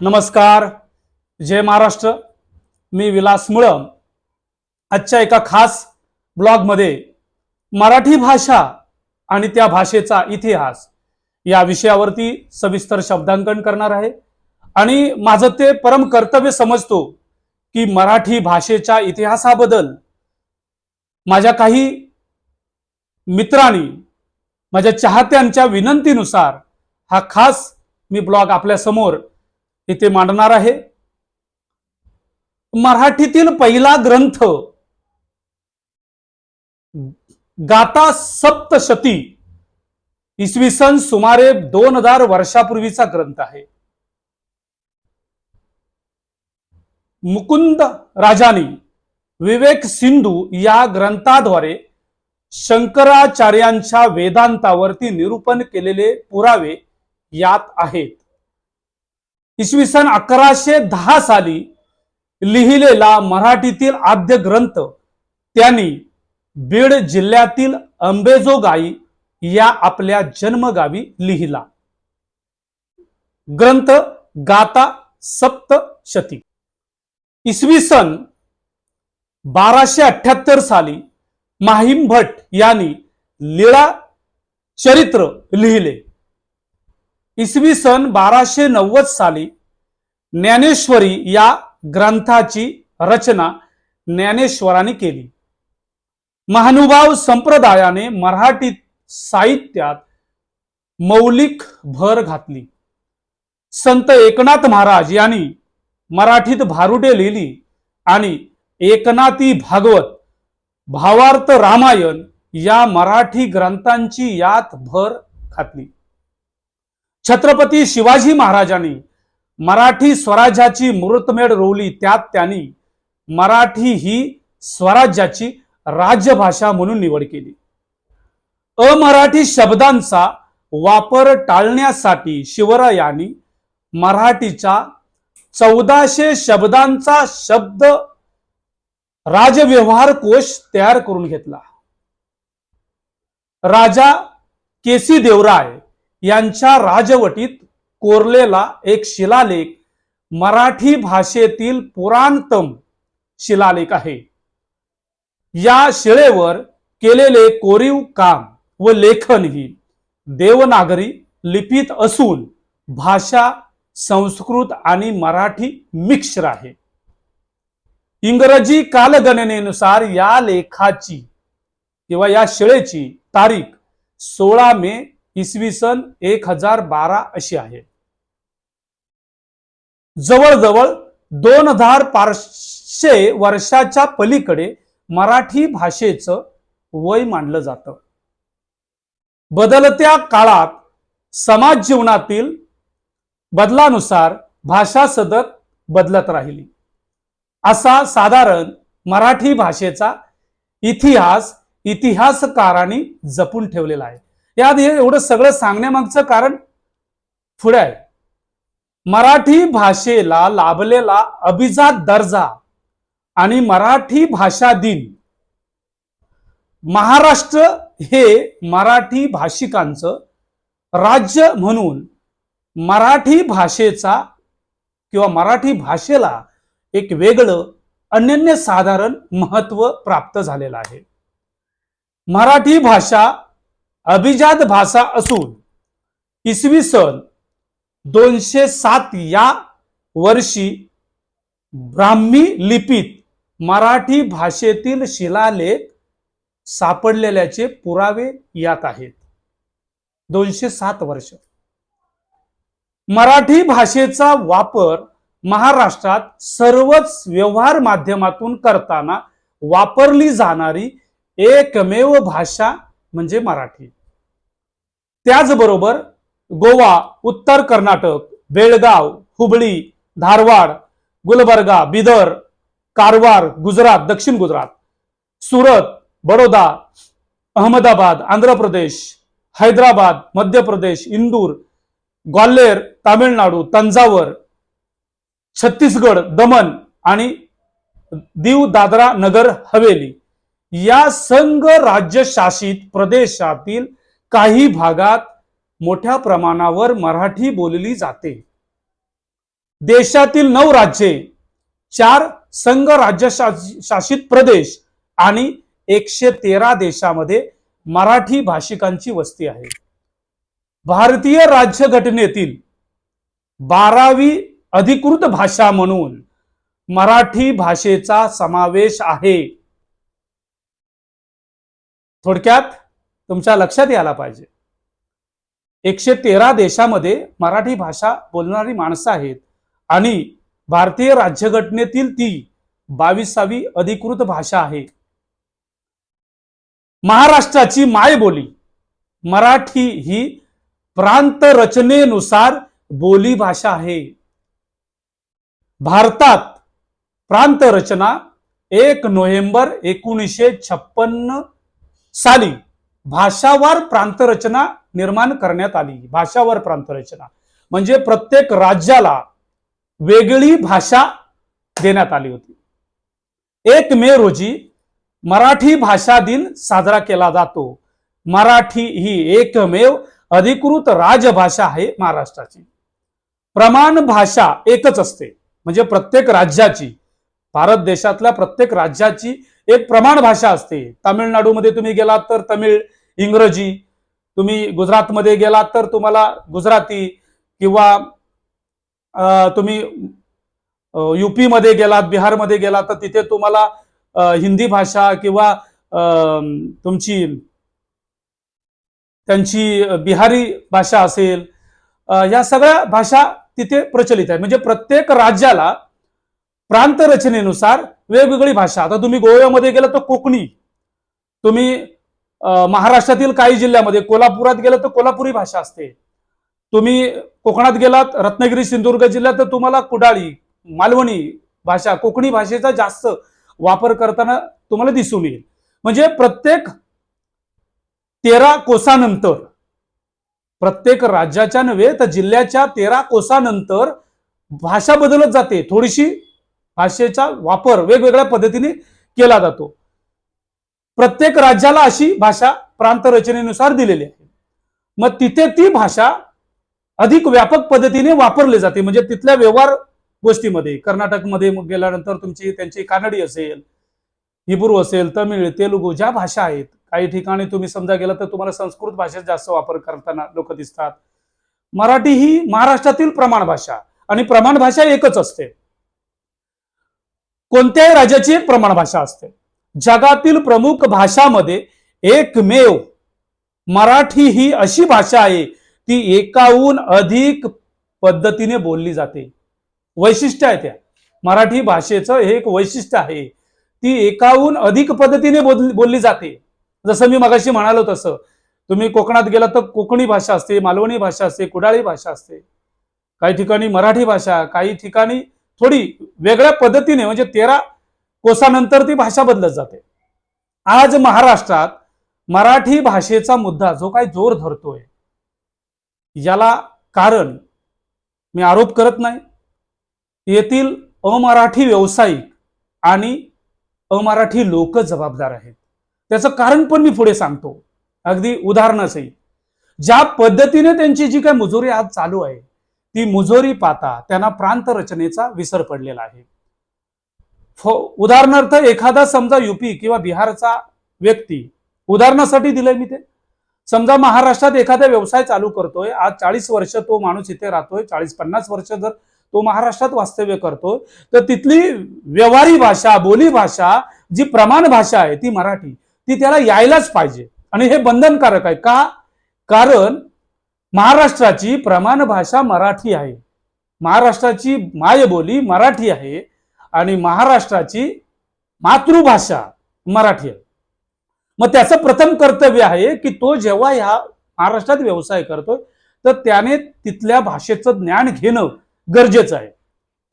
नमस्कार. जय महाराष्ट्र. मी विलास मुळम आजच्या एका खास ब्लॉगमध्ये मराठी भाषा आणि त्या भाषेचा इतिहास या विषयावरती सविस्तर शब्दांकन करणार आहे. आणि माझं ते परम कर्तव्य समजतो की मराठी भाषेच्या इतिहासाबद्दल माझ्या काही मित्रांनी माझ्या चाहत्यांच्या विनंतीनुसार हा खास मी ब्लॉग आपल्यासमोर इथे मांडणार आहे. मराठीतील पहिला ग्रंथ गाता सप्तशती इसवी सन सुमारे दोन हजार वर्षापूर्वीचा ग्रंथ आहे. मुकुंद राजानी विवेक सिंधू या ग्रंथाद्वारे शंकराचार्यांच्या वेदांतावरती निरूपण केलेले पुरावे यात आहेत. इसवी सन अकराशे दहा साली लिहिलेला मराठीतील आद्य ग्रंथ त्यांनी बीड जिल्ह्यातील अंबेजोगाई या आपल्या जन्मगावी लिहिला. ग्रंथ गाता सप्तशती. इसवी सन बाराशे अठ्याहत्तर साली माहीम भट यांनी लीळा चरित्र लिहिले. इसवी सन बाराशे नव्वद साली ज्ञानेश्वरी या ग्रंथाची रचना ज्ञानेश्वरांनी केली. महानुभाव संप्रदायाने मराठी साहित्यात मौलिक भर घातली. संत एकनाथ महाराज यांनी मराठीत भारुडे लिहिली आणि एकनाथी भागवत भावार्थ रामायण या मराठी ग्रंथांची यात भर घातली. छत्रपती शिवाजी महाराजांनी मराठी स्वराज्याची मुहूर्तमेढ रोवली त्यात त्यांनी मराठी ही स्वराज्याची राजभाषा म्हणून निवड केली. अमराठी शब्दांचा वापर टाळण्यासाठी शिवरायांनी मराठीच्या चौदाशे शब्दांचा शब्द राजव्यवहार कोश तयार करून घेतला. राजा केसी देवराय यांच्या राजवटीत कोरलेला एक शिलालेख मराठी भाषेतील पुराणतम शिलालेख आहे. या शिळेवर केलेले कोरीव काम व लेखन ही देवनागरी लिपीत असून भाषा संस्कृत आणि मराठी मिक्सर आहे. इंग्रजी कालगणनेनुसार या लेखाची किंवा या शिळेची तारीख सोळा मे इसवी सन एक हजार बारा अशी आहे. जवळजवळ दोन हजार पाचशे वर्षाच्या पलीकडे मराठी भाषेचं वय मानलं जातं. बदलत्या काळात समाज जीवनातील बदलानुसार भाषा सतत बदलत राहिली. असा साधारण मराठी भाषेचा इतिहास इतिहासकारांनी जपून ठेवलेला आहे. यात हे एवढं सगळं सांगण्यामागचं कारण पुढे आहे. मराठी भाषेला लाभलेला अभिजात दर्जा आणि मराठी भाषा दिन. महाराष्ट्र हे मराठी भाषिकांचं राज्य म्हणून मराठी भाषेचा किंवा मराठी भाषेला एक वेगळं अनन्य साधारण महत्त्व प्राप्त झालेलं आहे. मराठी भाषा अभिजात भाषा असून इसवी सन दोनशे सात या वर्षी ब्राह्मी लिपीत मराठी भाषेतील शिलालेख सापडलेल्याचे पुरावे यात आहेत. दोनशे सात वर्ष. मराठी भाषेचा वापर महाराष्ट्रात सर्वच व्यवहार माध्यमातून करताना वापरली जाणारी एकमेव भाषा म्हणजे मराठी. त्याचबरोबर गोवा उत्तर कर्नाटक बेळगाव हुबळी धारवाड गुलबर्गा बिदर कारवार गुजरात दक्षिण गुजरात सुरत बडोदा अहमदाबाद आंध्र प्रदेश हैदराबाद मध्य प्रदेश इंदूर ग्वाल्हेर तामिळनाडू तंजावर छत्तीसगड दमन आणि दीव दादरा नगर हवेली. या संघ राज्यशासित प्रदेशातील काही भागात मोठ्या प्रमाणावर मराठी बोलली जाते. देशातील नऊ राज्ये चार संघ राज्य शासित प्रदेश आणि एकशे तेरा देशामध्ये मराठी भाषिकांची वस्ती आहे. भारतीय राज्यघटनेतील बारावी अधिकृत भाषा म्हणून मराठी भाषेचा समावेश आहे. थोडक्यात तुमच्या लक्षात यायला पाहिजे. एकशे तेरा देशामध्ये मराठी भाषा बोलणारी माणसं आहेत. आणि भारतीय राज्यघटनेतील ती बावीसावी अधिकृत भाषा आहे. महाराष्ट्राची मायबोली. मराठी ही प्रांत रचनेनुसार बोली भाषा आहे. भारतात प्रांत रचना एक नोव्हेंबर एकोणीसशे छप्पन्न साली भाषावार प्रांतरचना निर्माण करण्यात आली. भाषावार प्रांतरचना. म्हणजे प्रत्येक राज्याला वेगळी भाषा देण्यात आली होती. एक मे रोजी मराठी भाषा दिन साजरा केला जातो. मराठी ही एकमेव अधिकृत राजभाषा आहे महाराष्ट्राची. प्रमाण भाषा एकच असते. म्हणजे प्रत्येक राज्याची भारत देशातल्या प्रत्येक राज्याची एक प्रमाण भाषा असते. तामिळनाडूमध्ये तुम्ही गेलात तर तमिळ इंग्रजी. तुम्ही गुजरातमध्ये गेलात तर तुम्हाला गुजराती किंवा तुम्ही युपीमध्ये गेलात बिहारमध्ये गेलात तर तिथे तुम्हाला हिंदी भाषा किंवा अं, तुमची त्यांची बिहारी भाषा असेल. या सगळ्या भाषा तिथे प्रचलित आहे. म्हणजे प्रत्येक राज्याला प्रांत रचनेनुसार वेगवेगळी भाषा. आता तुम्ही गोव्यामध्ये गेलं तर कोकणी. तुम्ही महाराष्ट्रातील काही जिल्ह्यामध्ये कोल्हापुरात गेलं तर कोल्हापुरी भाषा असते. तुम्ही कोकणात गेलात रत्नागिरी सिंधुदुर्ग जिल्ह्यात तर तुम्हाला कुडाळी मालवणी भाषा कोकणी भाषेचा जास्त वापर करताना तुम्हाला दिसून येईल. म्हणजे प्रत्येक तेरा कोसानंतर प्रत्येक राज्याच्या नव्हे तर जिल्ह्याच्या तेरा कोसानंतर भाषा बदलत जाते. थोडीशी भाषेचा वापर वेगवेगळ्या पद्धतीने केला जातो. प्रत्येक राज्याला अशी भाषा प्रांत रचनेनुसार दिलेली आहे. मग तिथे ती भाषा अधिक व्यापक पद्धतीने वापरली जाते. म्हणजे तिथल्या व्यवहार गोष्टीमध्ये कर्नाटकमध्ये मग गेल्यानंतर तुमची त्यांची कानडी असेल हिब्रू असेल तमिळ तेलुगू ज्या भाषा आहेत काही ठिकाणी तुम्ही समजा गेला तर तुम्हाला संस्कृत भाषेत जास्त वापर करताना लोक दिसतात. मराठी ही महाराष्ट्रातील प्रमाण भाषा आणि प्रमाण भाषा एकच असते. कोणत्याही राज्याची एक प्रमाण भाषा असते. जगातील प्रमुख भाषामध्ये एकमेव मराठी ही अशी भाषा आहे ती एकाहून अधिक पद्धतीने बोलली जाते. वैशिष्ट्य आहे त्या. मराठी भाषेचं हे एक वैशिष्ट्य आहे. ती एकाहून अधिक पद्धतीने बोल- बोलली जाते. जसं मी मगाशी म्हणालो तसं. तुम्ही कोकणात गेला तर कोकणी भाषा असते मालवणी भाषा असते कुडाळी भाषा असते. काही ठिकाणी मराठी भाषा काही ठिकाणी थोडी वेगळ्या पद्धतीने म्हणजे तेरा कोसानंतर ती भाषा बदलत जाते. आज महाराष्ट्रात मराठी भाषेचा मुद्दा जो काही जोर धरतोय याला कारण मी आरोप करत नाही. येथील अमराठी व्यावसायिक आणि अमराठी लोक जबाबदार आहेत. त्याचं कारण पण मी पुढे सांगतो. अगदी उदाहरणासही ज्या पद्धतीने त्यांची जी काही मजुरी आज चालू आहे ती मुजोरी पाहता त्यांना प्रांत रचनेचा विसर पडलेला आहे. उदाहरणार्थ एखादा समजा युपी किंवा बिहारचा व्यक्ती उदाहरणासाठी दिलंय मी ते. समजा महाराष्ट्रात एखादा व्यवसाय चालू करतोय आज चाळीस वर्ष तो माणूस इथे राहतोय चाळीस पन्नास वर्ष जर तो महाराष्ट्रात वास्तव्य करतोय तर तिथली व्यवहारी भाषा बोली भाषा जी प्रमाण भाषा आहे ती मराठी ती त्याला यायलाच पाहिजे. आणि हे बंधनकारक आहे. का? कारण महाराष्ट्राची प्रमाण भाषा मराठी आहे. महाराष्ट्राची मायबोली मराठी आहे आणि महाराष्ट्राची मातृभाषा मराठी आहे. मग त्याचं प्रथम कर्तव्य आहे की तो जेव्हा ह्या महाराष्ट्रात व्यवसाय करतोय तर त्याने तिथल्या भाषेचं ज्ञान घेणं गरजेचं आहे.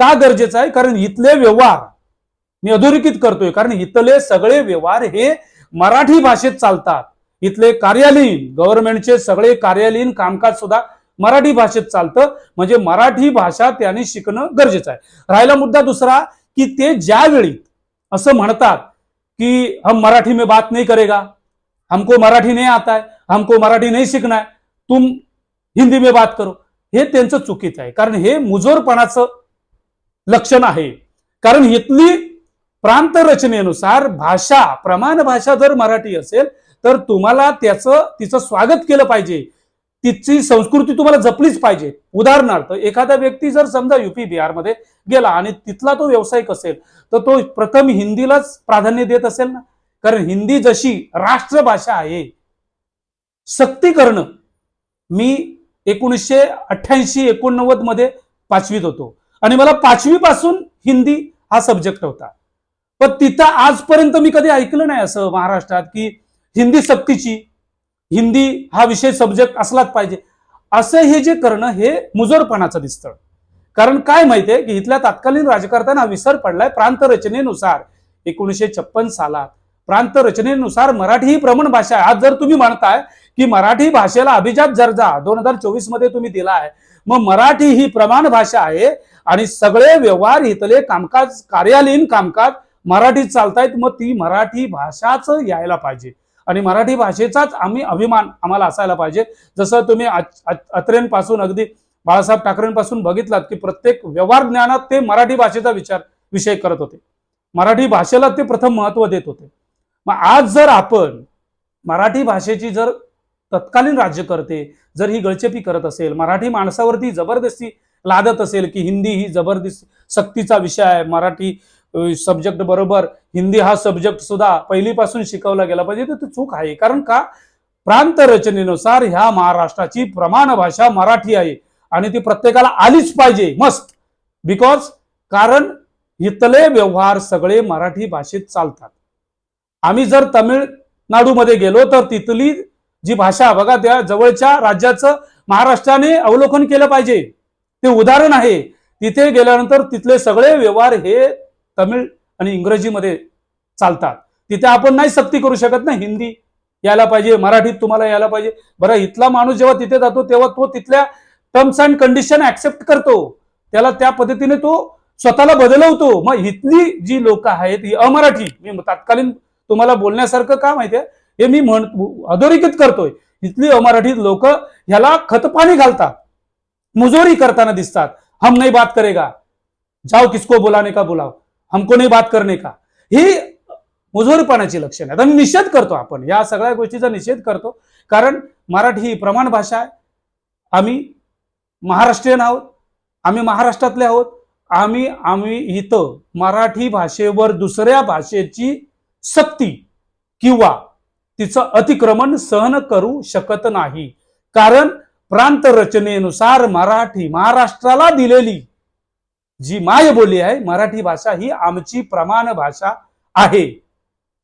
का गरजेचं आहे? कारण इथले व्यवहार मी अधोरेखित करतोय. कारण इथले सगळे व्यवहार हे मराठी भाषेत चालतात. इथले कार्यालयीन गव्हर्नमेंटचे सगळे कार्यालयीन कामकाज सुद्धा मराठी भाषेत चालतं. म्हणजे मराठी भाषा त्याने शिकणं गरजेचं आहे. राहिला मुद्दा दुसरा की ते ज्यावेळी असं म्हणतात की हम मराठी में बात नहीं करेगा हमको मराठी नहीं आता है हमको मराठी नाही शिकणार तुम हिंदी में बात करो. हे त्यांचं चुकीचं आहे. कारण हे मुजोरपणाचं लक्षण आहे. कारण इथली प्रांत रचनेनुसार भाषा प्रमाण भाषा जर मराठी असेल तर तुम्हाला त्याचं तिचं स्वागत केलं पाहिजे. तिची संस्कृती तुम्हाला जपलीच पाहिजे. उदाहरणार्थ एखादा व्यक्ती जर समजा युपी बिहारमध्ये गेला आणि तिथला तो व्यावसायिक असेल तर तो प्रथम हिंदीलाच प्राधान्य देत असेल ना? कारण हिंदी जशी राष्ट्रभाषा आहे सक्ती करणं मी एकोणीसशे अठ्ठ्याऐंशी एकोणनव्वदमध्ये पाचवीत होतो. आणि मला पाचवी पासून हिंदी हा सब्जेक्ट होता. पण तिथं आजपर्यंत मी कधी ऐकलं नाही असं महाराष्ट्रात की हिंदी सक्तीची. हिंदी हा विषय सब्जेक्ट असलाच पाहिजे. असं हे जे करणं हे मुजोरपणाचं दिसतं. कारण काय माहितीये की इथल्या तत्कालीन राजकारत्यांना विसर पडलाय प्रांत रचनेनुसार एकोणीसशे छप्पन सालात. प्रांत रचनेनुसार मराठी ही प्रमाण भाषा आहे. आज जर तुम्ही म्हणताय की मराठी भाषेला अभिजात दर्जा दोन हजार चोवीसमध्ये तुम्ही दिला आहे मग मराठी ही प्रमाण भाषा आहे आणि सगळे व्यवहार इथले कामकाज कार्यालयीन कामकाज मराठीत चालतायत मग ती मराठी भाषाच यायला पाहिजे. आणि मराठी भाषेचाच आम्ही अभिमान आम्हाला असायला पाहिजे. जसं तुम्ही अत्रेंपासून अगदी बाळासाहेब ठाकरेंपासून बघितलात की प्रत्येक व्यवहार ज्ञानात ते मराठी भाषेचा विचार विषय करत होते. मराठी भाषेला ते प्रथम महत्त्व देत होते. मग आज जर आपण मराठी भाषेची जर तत्कालीन राज्यकर्ते जर ही गळचेपी करत असेल मराठी माणसावरती जबरदस्ती लादत असेल की हिंदी ही जबरदस्ती सक्तीचा विषय आहे मराठी सब्जेक्ट बरोबर. हिंदी हा सब्जेक्ट सुद्धा पहिलीपासून शिकवला गेला पाहिजे. तर ते चूक आहे. कारण का? प्रांत रचनेनुसार ह्या महाराष्ट्राची प्रमाण भाषा मराठी आहे. आणि ती प्रत्येकाला आलीच पाहिजे. मस्त बिकॉज कारण इथले व्यवहार सगळे मराठी भाषेत चालतात. आम्ही जर तमिळनाडूमध्ये गेलो तर तिथली जी भाषा बघा त्या जवळच्या राज्याचं महाराष्ट्राने अवलोकन केलं पाहिजे. ते उदाहरण आहे. तिथे गेल्यानंतर तिथले सगळे व्यवहार हे तमिळ आणि इंग्रजीमध्ये चालतात. तिथे आपण नाही सक्ती करू शकत ना हिंदी यायला पाहिजे मराठीत तुम्हाला यायला पाहिजे. बरं इथला माणूस जेव्हा तिथे जातो तेव्हा तो तिथल्या टर्म्स अँड कंडिशन ऍक्सेप्ट करतो. त्याला त्या पद्धतीने तो स्वतःला बदलवतो. मग इथली जी लोक आहेत ही अमराठी मी तात्कालीन तुम्हाला बोलण्यासारखं का माहितीये हे मी म्हण अधोरेखित करतोय. इथली अमराठी लोक ह्याला खतपाणी घालतात. मुजोरी करताना दिसतात. हम नाही बात करेगा. जाओ किसको बोलाने का बोलाव हमको नाही बात करणे का। ही मुजोरपणाची लक्षण आहेत. आणि निषेध करतो आपण. या सगळ्या गोष्टीचा निषेध करतो. कारण मराठी ही प्रमाण भाषा आहे. आम्ही महाराष्ट्रीयन आहोत. आम्ही महाराष्ट्रातले आहोत. आम्ही आम्ही इथं मराठी भाषेवर दुसऱ्या भाषेची सक्ती किंवा तिचं अतिक्रमण सहन करू शकत नाही. कारण प्रांत रचनेनुसार मराठी महाराष्ट्राला दिलेली जी मायबोली आहे मराठी भाषा ही आमची प्रमाण भाषा आहे.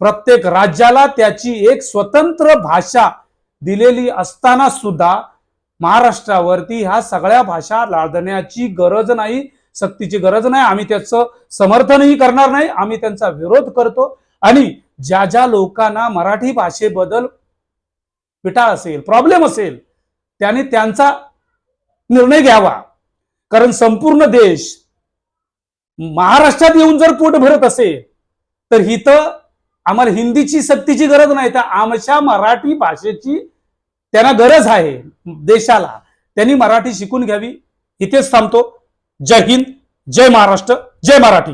प्रत्येक राज्याला त्याची एक स्वतंत्र भाषा दिलेली असताना सुद्धा महाराष्ट्रावरती ह्या सगळ्या भाषा लादण्याची गरज नाही सक्तीची गरज नाही. आम्ही त्याचं समर्थनही करणार नाही आम्ही त्यांचा विरोध करतो. आणि ज्या ज्या लोकांना मराठी भाषेबद्दल पिटाळ असेल प्रॉब्लेम असेल त्याने त्यांचा निर्णय घ्यावा. कारण संपूर्ण देश महाराष्ट्रात येऊन जर पोट भरत असेल तर हिथं आम्हाला हिंदीची सक्तीची गरज नाही. तर आमच्या मराठी भाषेची त्यांना गरज आहे देशाला. त्यांनी मराठी शिकून घ्यावी. इथेच थांबतो. जय हिंद जय महाराष्ट्र जय मराठी.